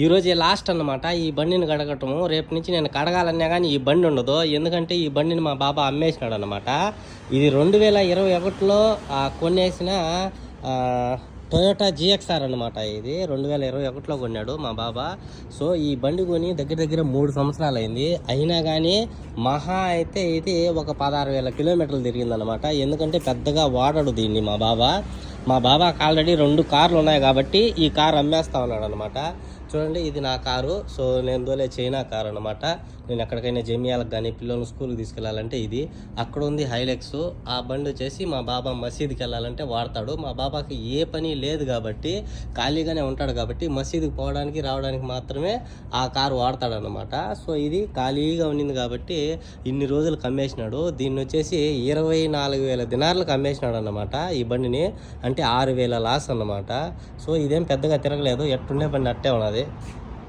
ఈరోజు లాస్ట్ అన్నమాట. ఈ బండిని కడగటము రేపు నుంచి నేను కడగాలన్నా కానీ ఈ బండి ఉండదు. ఎందుకంటే ఈ బండిని మా బాబా అమ్మేసినాడు అనమాట ఇది రెండు వేల ఇరవై ఒకటిలో కొనేసిన టొయోటా జిఎక్స్ఆర్ అనమాట ఇది. రెండు వేల ఇరవై ఒకటిలో కొన్నాడు మా బాబా. సో ఈ బండి కొని దగ్గర దగ్గర మూడు సంవత్సరాలు అయింది అయినా కానీ మహా అయితే ఇది ఒక పదహారు వేల కిలోమీటర్లు తిరిగిందనమాట ఎందుకంటే పెద్దగా వాడడు దీన్ని మా బాబా. మా బాబాకి ఆల్రెడీ రెండు కార్లు ఉన్నాయి కాబట్టి ఈ కార్ అమ్మేస్తా ఉన్నాడు అనమాట చూడండి ఇది నా కారు. సో నేను దోలే చైనా కారు అనమాట నేను ఎక్కడికైనా జమియాలకు కానీ పిల్లల్ని స్కూల్కి తీసుకెళ్ళాలంటే ఇది. అక్కడ ఉంది హైలెక్స్. ఆ బండి వచ్చేసి మా బాబా మసీదుకి వెళ్ళాలంటే వాడతాడు. మా బాబాకి ఏ పని లేదు కాబట్టి ఖాళీగానే ఉంటాడు కాబట్టి మసీదుకి పోవడానికి రావడానికి మాత్రమే ఆ కారు వాడతాడు అనమాట సో ఇది ఖాళీగా ఉండింది కాబట్టి ఇన్ని రోజులు కమ్మేసినాడు. దీన్ని వచ్చేసి ఇరవై నాలుగు వేల దినార్లకు అమ్మేసినాడు అనమాట ఈ బండిని. అంటే ఆరు వేల లాస్ అన్నమాట. సో ఇదేం పెద్దగా తిరగలేదు. ఎట్టుండే పని అట్టే ఉన్నది.